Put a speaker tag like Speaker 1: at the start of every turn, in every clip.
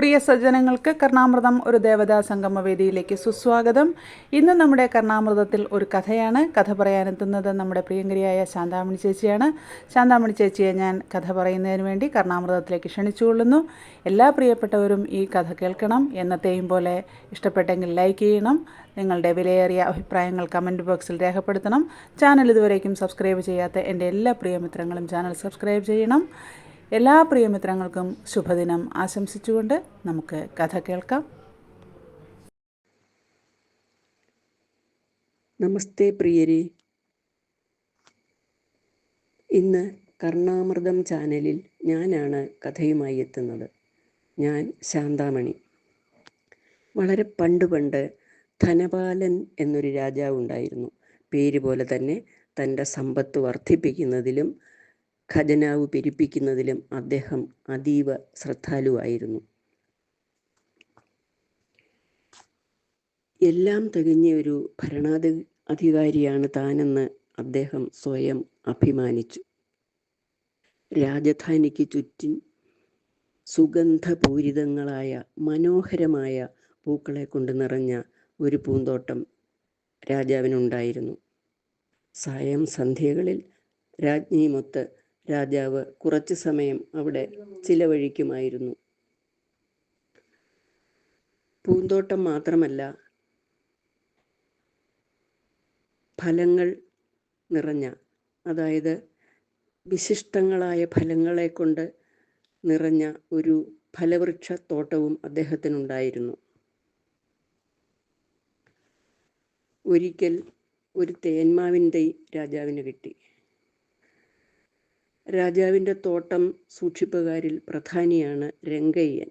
Speaker 1: പ്രിയ സജ്ജനങ്ങൾക്ക് കർണാമൃതം ഒരു ദേവതാ സംഗമ വേദിയിലേക്ക് സുസ്വാഗതം. ഇന്ന് നമ്മുടെ കർണാമൃതത്തിൽ ഒരു കഥയാണ് കഥ പറയാനെത്തുന്നത് നമ്മുടെ പ്രിയങ്കരിയായ ശാന്താമണി ചേച്ചിയാണ്. ശാന്താമണി ചേച്ചിയെ ഞാൻ കഥ പറയുന്നതിന് വേണ്ടി കർണാമൃതത്തിലേക്ക് ക്ഷണിച്ചുകൊള്ളുന്നു. എല്ലാ പ്രിയപ്പെട്ടവരും ഈ കഥ കേൾക്കണം. എന്നത്തെയും പോലെ ഇഷ്ടപ്പെട്ടെങ്കിൽ ലൈക്ക് ചെയ്യണം. നിങ്ങളുടെ വിലയേറിയ അഭിപ്രായങ്ങൾ കമന്റ് ബോക്സിൽ രേഖപ്പെടുത്തണം. ചാനൽ ഇതുവരേക്കും സബ്സ്ക്രൈബ് ചെയ്യാത്ത എന്റെ എല്ലാ പ്രിയമിത്രങ്ങളും ചാനൽ സബ്സ്ക്രൈബ് ചെയ്യണം. എല്ലാ പ്രിയമിത്രങ്ങൾക്കും ശുഭദിനം. ആശംസിച്ചുകൊണ്ട് നമുക്ക് കഥ കേൾക്കാം.
Speaker 2: നമസ്തേ പ്രിയരെ. ഇന്ന് കർണാമൃതം ചാനലിൽ ഞാനാണ് കഥയുമായി എത്തുന്നത്. ഞാൻ ശാന്താമണി. വളരെ പണ്ട് പണ്ട് ധനപാലൻ എന്നൊരു രാജാവ് ഉണ്ടായിരുന്നു പേര് പോലെ തന്നെ തന്റെ സമ്പത്ത് വർദ്ധിപ്പിക്കുന്നതിലും ഖജനാവ് പെരുപ്പിക്കുന്നതിലും അദ്ദേഹം അതീവ ശ്രദ്ധാലുവായിരുന്നു. എല്ലാം തികഞ്ഞ ഒരു ഭരണാധി അധികാരിയാണ് താനെന്ന് അദ്ദേഹം സ്വയം അഭിമാനിച്ചു. രാജധാനിക്ക് ചുറ്റും സുഗന്ധപൂരിതങ്ങളായ മനോഹരമായ പൂക്കളെ കൊണ്ട് നിറഞ്ഞ ഒരു പൂന്തോട്ടം രാജാവിനുണ്ടായിരുന്നു. സായം സന്ധ്യകളിൽ രാജ്ഞിയുമൊത്ത് രാജാവ് കുറച്ചു സമയം അവിടെ ചിലവഴിക്കുമായിരുന്നു. പൂന്തോട്ടം മാത്രമല്ല ഫലങ്ങൾ നിറഞ്ഞ അതായത് വിശിഷ്ടങ്ങളായ ഫലങ്ങളെ കൊണ്ട് നിറഞ്ഞ ഒരു ഫലവൃക്ഷ തോട്ടവും അദ്ദേഹത്തിനുണ്ടായിരുന്നു. ഒരിക്കൽ ഒരു തേന്മാവിൻ തൈ രാജാവിന് കിട്ടി. രാജാവിന്റെ തോട്ടം സൂക്ഷിപ്പുകാരിൽ പ്രധാനിയാണ് രംഗയ്യൻ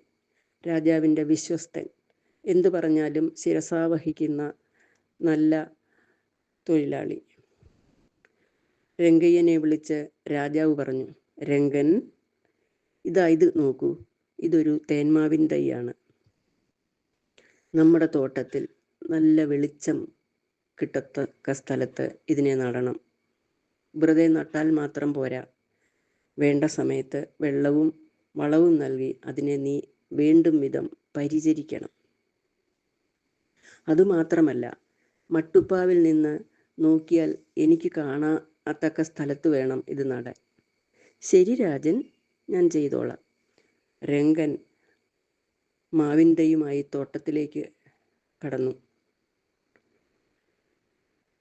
Speaker 2: രാജാവിന്റെ വിശ്വസ്തൻ. എന്തു പറഞ്ഞാലും ശിരസാവഹിക്കുന്ന നല്ല തൊഴിലാളി. രംഗയ്യനെ വിളിച്ച് രാജാവ് പറഞ്ഞു രംഗൻ ഇതാ ഇത് നോക്കൂ ഇതൊരു തേന്മാവിൻ തൈയാണ്. നമ്മുടെ തോട്ടത്തിൽ നല്ല വെളിച്ചം കിട്ടത്തക്ക സ്ഥലത്ത് ഇതിനെ നടണം. വെറുതെ നട്ടാൽ മാത്രം പോരാ. വേണ്ട സമയത്ത് വെള്ളവും വളവും നൽകി അതിനെ നീ വീണ്ടും വിധം പരിചരിക്കണം. അതുമാത്രമല്ല മട്ടുപ്പാവിൽ നിന്ന് നോക്കിയാൽ എനിക്ക് കാണാത്തക്ക സ്ഥലത്ത് വേണം ഇത് നടാൻ. ശരി രാജൻ ഞാൻ ചെയ്തോളാം. രംഗൻ മാവിന്റെയുമായി തോട്ടത്തിലേക്ക് കടന്നു.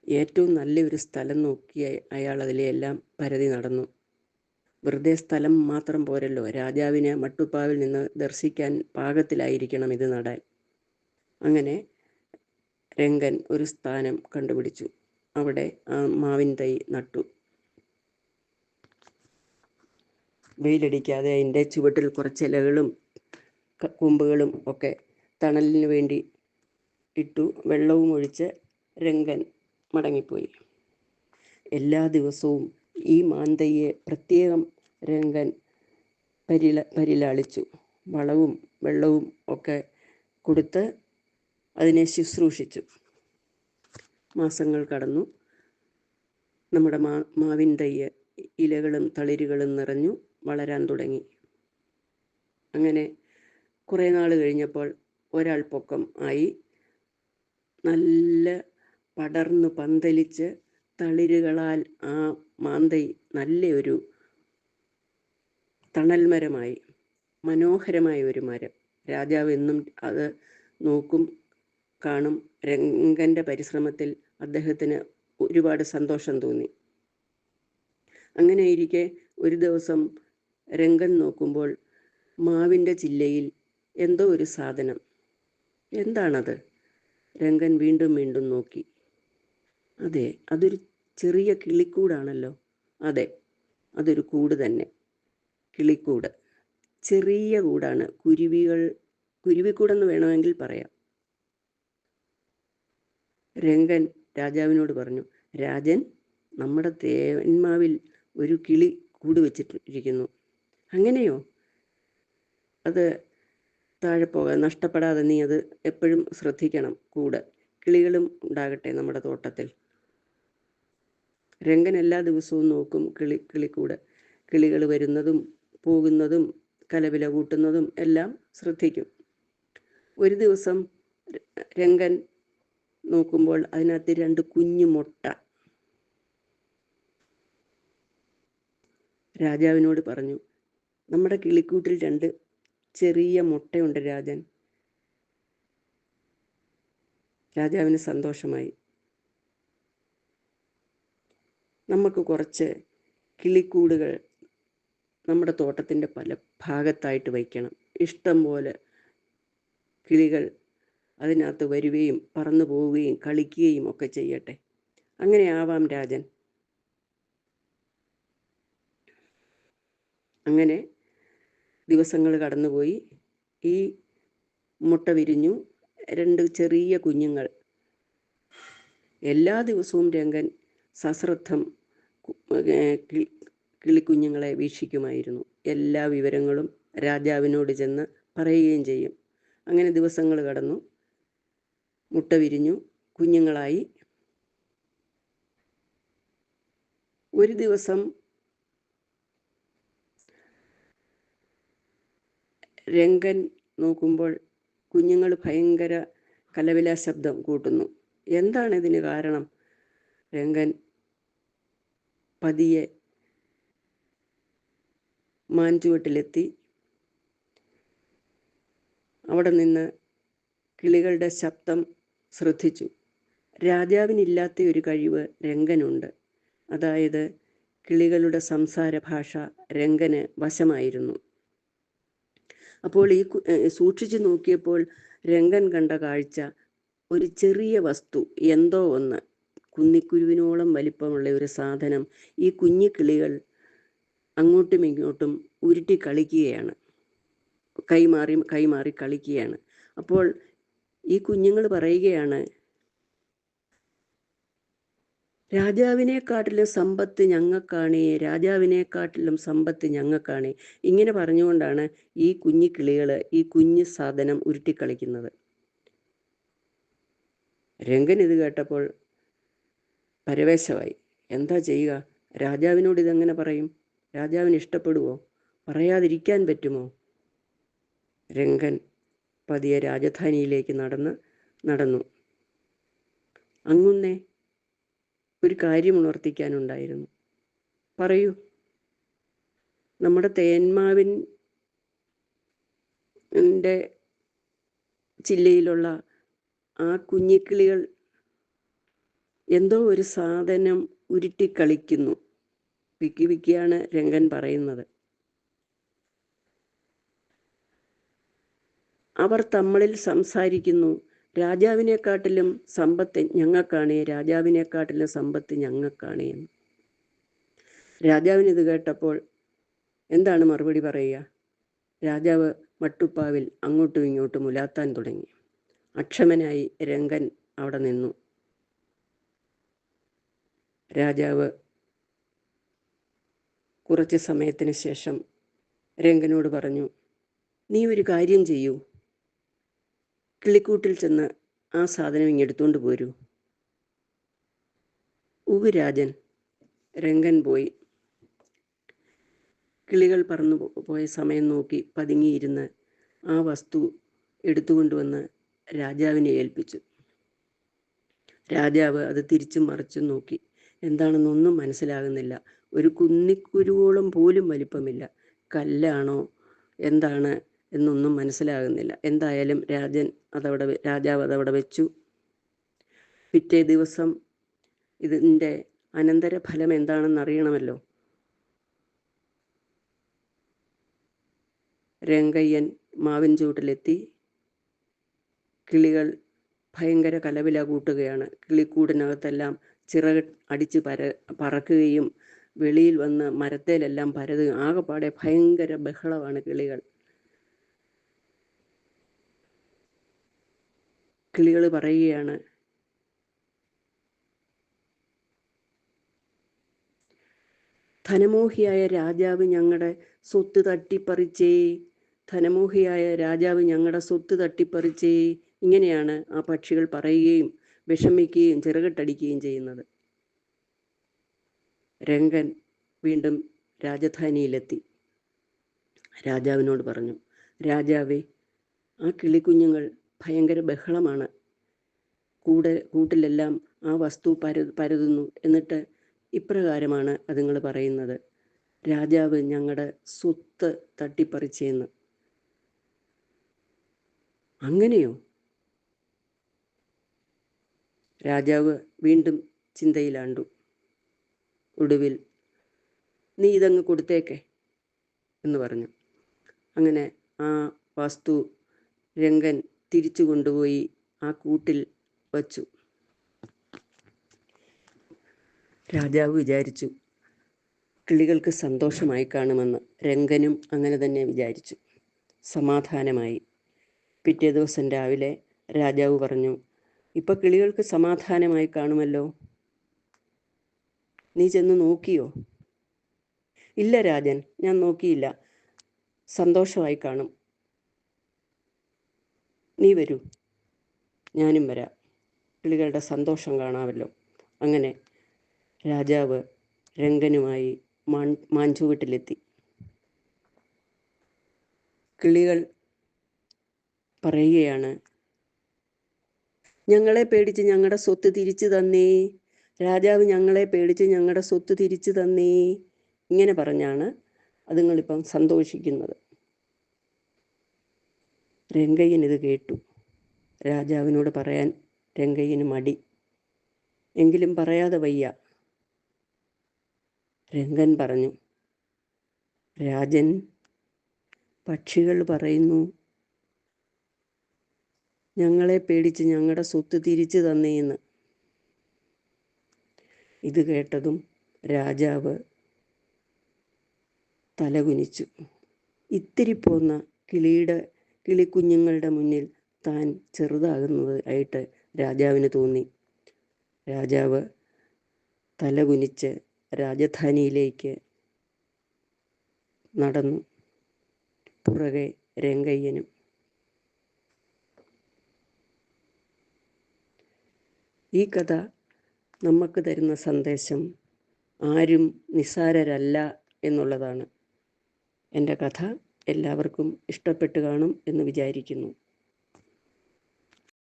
Speaker 2: ഏറ്റവും നല്ലൊരു സ്ഥലം നോക്കി അയാൾ അതിലെല്ലാം പരതി നടന്നു. വെറുതെ സ്ഥലം മാത്രം പോരല്ലോ. രാജാവിനെ മട്ടുപ്പാവിൽ നിന്ന് ദർശിക്കാൻ പാകത്തിലായിരിക്കണം ഇത് നടാൻ. അങ്ങനെ രംഗൻ ഒരു സ്ഥാനം കണ്ടുപിടിച്ചു. അവിടെ ആ മാവിൻ തൈ നട്ടു. വെയിലടിക്കാതെ അതിന്റെ ചുവട്ടിൽ കുറച്ച് ഇലകളും കൊമ്പുകളും ഒക്കെ തണലിന് വേണ്ടി ഇട്ടു വെള്ളവും ഒഴിച്ച് രംഗൻ മടങ്ങിപ്പോയി. എല്ലാ ദിവസവും ഈ മാന്തയെ പ്രത്യേകം രംഗൻ പരില പരിലാളിച്ചു. വളവും വെള്ളവും ഒക്കെ കൊടുത്ത് അതിനെ ശുശ്രൂഷിച്ചു. മാസങ്ങൾ കടന്നു. നമ്മുടെ മാ മാവിൻ തയ്യ് ഇലകളും തളിരുകളും നിറഞ്ഞു വളരാൻ തുടങ്ങി. അങ്ങനെ കുറേ നാൾ കഴിഞ്ഞപ്പോൾ ഒരാൾ പൊക്കം ആയി നല്ല പടർന്നു പന്തലിച്ച് തളിരുകളാൽ ആ മാന്തൈ നല്ലൊരു തണൽമരമായി മനോഹരമായ ഒരു മരം. രാജാവ് എന്നും അത് നോക്കും കാണും. രംഗന്റെ പരിശ്രമത്തിൽ അദ്ദേഹത്തിന് ഒരുപാട് സന്തോഷം തോന്നി. അങ്ങനെ ഇരിക്കെ ഒരു ദിവസം രംഗൻ നോക്കുമ്പോൾ മാവിന്റെ ചില്ലയിൽ എന്തോ ഒരു സാധനം. എന്താണത്? രംഗൻ വീണ്ടും വീണ്ടും നോക്കി. അതെ അതൊരു ചെറിയ കിളിക്കൂടാണല്ലോ. അതെ അതൊരു കൂട് തന്നെ. കിളിക്കൂട്. ചെറിയ കൂടാണ്. കുരുവികൾ കുരുവിക്കൂടെന്ന് വേണമെങ്കിൽ പറയാം. രംഗൻ രാജാവിനോട് പറഞ്ഞു രാജൻ നമ്മുടെ തേന്മാവിൽ ഒരു കിളി കൂട് വെച്ചിട്ടിരിക്കുന്നു. അങ്ങനെയോ? അത് താഴെ പോകാൻ നഷ്ടപ്പെടാതെ നീ അത് എപ്പോഴും ശ്രദ്ധിക്കണം. കൂട്. കിളികളും ഉണ്ടാകട്ടെ നമ്മുടെ തോട്ടത്തിൽ. രംഗൻ എല്ലാ ദിവസവും നോക്കും കിളി കിളിക്കൂട്. കിളികൾ വരുന്നതും പോകുന്നതും കലവില കൂട്ടുന്നതും എല്ലാം ശ്രദ്ധിക്കും. ഒരു ദിവസം രംഗൻ നോക്കുമ്പോൾ അതിനകത്ത് രണ്ട് കുഞ്ഞു മുട്ട. രാജാവിനോട് പറഞ്ഞു നമ്മുടെ കിളിക്കൂട്ടിൽ രണ്ട് ചെറിയ മുട്ടയുണ്ട് രാജൻ. രാജാവിന് സന്തോഷമായി. നമുക്ക് കുറച്ച് കിളിക്കൂടുകൾ നമ്മുടെ തോട്ടത്തിന്റെ പല ഭാഗത്തായിട്ട് വയ്ക്കണം. ഇഷ്ടം പോലെ കിളികൾ അതിനകത്ത് വരികയും പറന്നു പോവുകയും കളിക്കുകയും ഒക്കെ ചെയ്യട്ടെ. അങ്ങനെ ആവാം രാജൻ. അങ്ങനെ ദിവസങ്ങൾ കടന്നുപോയി. ഈ മുട്ട വിരിഞ്ഞു. രണ്ട് ചെറിയ കുഞ്ഞുങ്ങൾ എല്ലാ ദിവസവും രംഗൻ സശ്രദ്ധം കിളിക്കുഞ്ഞുങ്ങളെ വീക്ഷിക്കുമായിരുന്നു. എല്ലാ വിവരങ്ങളും രാജാവിനോട് ചെന്ന് പറയുകയും ചെയ്യും. അങ്ങനെ ദിവസങ്ങൾ കടന്നു. മുട്ട വിരിഞ്ഞു. കുഞ്ഞുങ്ങളായി. ഒരു ദിവസം രംഗൻ നോക്കുമ്പോൾ കുഞ്ഞുങ്ങൾ ഭയങ്കര കലവില ശബ്ദം കൂട്ടുന്നു. എന്താണ് ഇതിന് കാരണം? രംഗൻ പതിയെ മാൻചുവട്ടിലെത്തി. അവിടെ നിന്ന് കിളികളുടെ ശബ്ദം ശ്രദ്ധിച്ചു. രാജാവിനില്ലാത്ത ഒരു കഴിവ് രംഗനുണ്ട്. അതായത് കിളികളുടെ സംസാര ഭാഷ രംഗന് വശമായിരുന്നു. അപ്പോൾ ഈ സൂക്ഷിച്ചു നോക്കിയപ്പോൾ രംഗൻ കണ്ട കാഴ്ച ഒരു ചെറിയ വസ്തു എന്തോ ഒന്ന്. കുന്നിക്കുരുവിനോളം വലിപ്പമുള്ള ഒരു സാധനം ഈ കുഞ്ഞു കിളികൾ അങ്ങോട്ടും ഇങ്ങോട്ടും ഉരുട്ടി കളിക്കുകയാണ്. കൈമാറി കൈമാറി കളിക്കുകയാണ്. അപ്പോൾ ഈ കുഞ്ഞുങ്ങൾ പറയുകയാണ് രാജാവിനെക്കാട്ടിലും സമ്പത്ത് ഞങ്ങൾക്കാണേ രാജാവിനെക്കാട്ടിലും സമ്പത്ത് ഞങ്ങൾക്കാണേ. ഇങ്ങനെ പറഞ്ഞുകൊണ്ടാണ് ഈ കുഞ്ഞു കിളികൾ ഈ കുഞ്ഞു സാധനം ഉരുട്ടിക്കളിക്കുന്നത് രംഗൻ ഇത് കേട്ടപ്പോൾ പരവേശമായി എന്താ ചെയ്യുക? രാജാവിനോട് ഇതെങ്ങനെ പറയും? രാജാവിന് ഇഷ്ടപ്പെടുവോ? പറയാതിരിക്കാൻ പറ്റുമോ? രംഗൻ പതിയെ രാജധാനിയിലേക്ക് നടന്ന് നടന്നു. അങ്ങുന്നേ ഒരു കാര്യം ഉണർത്തിക്കാനുണ്ടായിരുന്നു. പറയൂ. നമ്മുടെ തേന്മാവിൻ ന്റെ ജില്ലയിലുള്ള ആ കുഞ്ഞിക്കിളികൾ എന്തോ ഒരു സാധനം ഉരുട്ടിക്കളിക്കുന്നു വിക്കി വിക്കിയാണ് രംഗൻ പറയുന്നത്. അവർ തമ്മിൽ സംസാരിക്കുന്നു. രാജാവിനെക്കാട്ടിലും സമ്പത്ത് ഞങ്ങൾക്കാണ് രാജാവിനെക്കാട്ടിലും സമ്പത്ത് ഞങ്ങൾക്കാണ് എന്ന്. രാജാവിന് ഇത് കേട്ടപ്പോൾ എന്താണ് മറുപടി പറയുക? രാജാവ് മട്ടുപ്പാവിൽ അങ്ങോട്ടും ഇങ്ങോട്ടും ഉലാത്താൻ തുടങ്ങി. അക്ഷമനായി രംഗൻ അവിടെ നിന്നു. രാജാവ് കുറച്ച് സമയത്തിന് ശേഷം രംഗനോട് പറഞ്ഞു നീ ഒരു കാര്യം ചെയ്യൂ. കിളിക്കൂട്ടിൽ ചെന്ന് ആ സാധനം ഇങ്ങെടുത്തുകൊണ്ട് പോരൂ. ഉവ്വ് രാജൻ രംഗൻ പോയി. കിളികൾ പറന്നു പോയ സമയം നോക്കി പതുങ്ങിയിരുന്ന് ആ വസ്തു എടുത്തുകൊണ്ടുവന്ന് രാജാവിനെ ഏൽപ്പിച്ചു. രാജാവ് അത് തിരിച്ചു മറിച്ചു നോക്കി. എന്താണെന്നൊന്നും മനസ്സിലാകുന്നില്ല. ഒരു കുന്നിക്കുരുവോളം പോലും വലിപ്പമില്ല. കല്ലാണോ? എന്താണ്? എന്നൊന്നും മനസ്സിലാകുന്നില്ല. എന്തായാലും രാജൻ അതവിടെ രാജാവ് അതവിടെ വെച്ചു. പിറ്റേ ദിവസം ഇതിന്റെ അനന്തരഫലം എന്താണെന്ന് അറിയണമല്ലോ രംഗയ്യൻ മാവിൻ ചൂട്ടിലെത്തി കിളികൾ ഭയങ്കര കലവില കൂട്ടുകയാണ്. കിളിക്കൂടിനകത്തെല്ലാം ചിറക് അടിച്ച് പര പറക്കുകയും വെളിയിൽ വന്ന് മരത്തേലെല്ലാം പരതുകയും ആകെപ്പാടെ ഭയങ്കര ബഹളമാണ് കിളികൾ. കിളികൾ പറയുകയാണ് ധനമോഹിയായ രാജാവ് ഞങ്ങളുടെ സ്വത്ത് തട്ടിപ്പറിച്ചേ ധനമോഹിയായ രാജാവ് ഞങ്ങളുടെ സ്വത്ത് തട്ടിപ്പറിച്ചേ ഇങ്ങനെയാണ് ആ പക്ഷികൾ പറയുകയും വിഷമിക്കുകയും ചിറകിട്ടടിക്കുകയും ചെയ്യുന്നത്. രംഗൻ വീണ്ടും രാജധാനിയിലെത്തി. രാജാവിനോട് പറഞ്ഞു രാജാവേ ആ കിളിക്കുഞ്ഞുങ്ങൾ ഭയങ്കര ബഹളമാണ്. കൂടെ കൂട്ടിലെല്ലാം ആ വസ്തു പരു പരതുന്നു എന്നിട്ട് ഇപ്രകാരമാണ് അതുങ്ങൾ പറയുന്നത്. രാജാവ് ഞങ്ങളുടെ സ്വത്ത് തട്ടിപ്പറിച്ചെന്ന്. അങ്ങനെയോ? രാജാവ് വീണ്ടും ചിന്തയിലാണ്ടു. ഒടുവിൽ നീ ഇതങ്ങ് കൊടുത്തേക്കെ എന്ന് പറഞ്ഞു. അങ്ങനെ ആ വസ്തു രംഗൻ തിരിച്ചു കൊണ്ടുപോയി ആ കൂട്ടിൽ വച്ചു. രാജാവ് വിചാരിച്ചു കിളികൾക്ക് സന്തോഷമായി കാണുമെന്ന് രംഗനും അങ്ങനെ തന്നെ വിചാരിച്ചു. സമാധാനമായി. പിറ്റേ ദിവസം രാവിലെ രാജാവ് പറഞ്ഞു ഇപ്പൊ കിളികൾക്ക് സമാധാനമായി കാണുമല്ലോ? നീ ചെന്ന് നോക്കിയോ? ഇല്ല രാജൻ ഞാൻ നോക്കിയില്ല. സന്തോഷമായി കാണും. നീ വരൂ. ഞാനും വരാം. കിളികളുടെ സന്തോഷം കാണാമല്ലോ. അങ്ങനെ രാജാവ് രംഗനുമായി മാൻ മാഞ്ചുവീട്ടിലെത്തി കിളികൾ പറയുകയാണ് ഞങ്ങളെ പേടിച്ച് ഞങ്ങളുടെ സ്വത്ത് തിരിച്ചു തന്നേ. രാജാവ് ഞങ്ങളെ പേടിച്ച് ഞങ്ങളുടെ സ്വത്ത് തിരിച്ചു തന്നേ. ഇങ്ങനെ പറഞ്ഞാണ് അതുങ്ങളിപ്പം സന്തോഷിക്കുന്നത്. രംഗയ്യൻ ഇത് കേട്ടു. രാജാവിനോട് പറയാൻ രംഗയ്യന് മടി. എങ്കിലും പറയാതെ വയ്യ. രംഗൻ പറഞ്ഞു രാജൻ പക്ഷികൾ പറയുന്നു ഞങ്ങളെ പേടിച്ച് ഞങ്ങളുടെ സ്വത്ത് തിരിച്ചു തന്നേന്ന്. ഇത് കേട്ടതും രാജാവ് തലകുനിച്ചു. ഇത്തിരി പോന്ന കിളിയുടെ കിളിക്കുഞ്ഞുങ്ങളുടെ മുന്നിൽ താൻ ചെറുതാകുന്നത് ആയിട്ട് രാജാവിന് തോന്നി. രാജാവ് തലകുനിച്ച് രാജധാനിയിലേക്ക് നടന്നു. പുറകെ രംഗയ്യനും ഈ കഥ നമുക്ക് തരുന്ന സന്ദേശം ആരും നിസ്സാരരല്ല എന്നുള്ളതാണ്. എന്റെ കഥ എല്ലാവർക്കും ഇഷ്ടപ്പെട്ട് കാണും എന്ന് വിചാരിക്കുന്നു.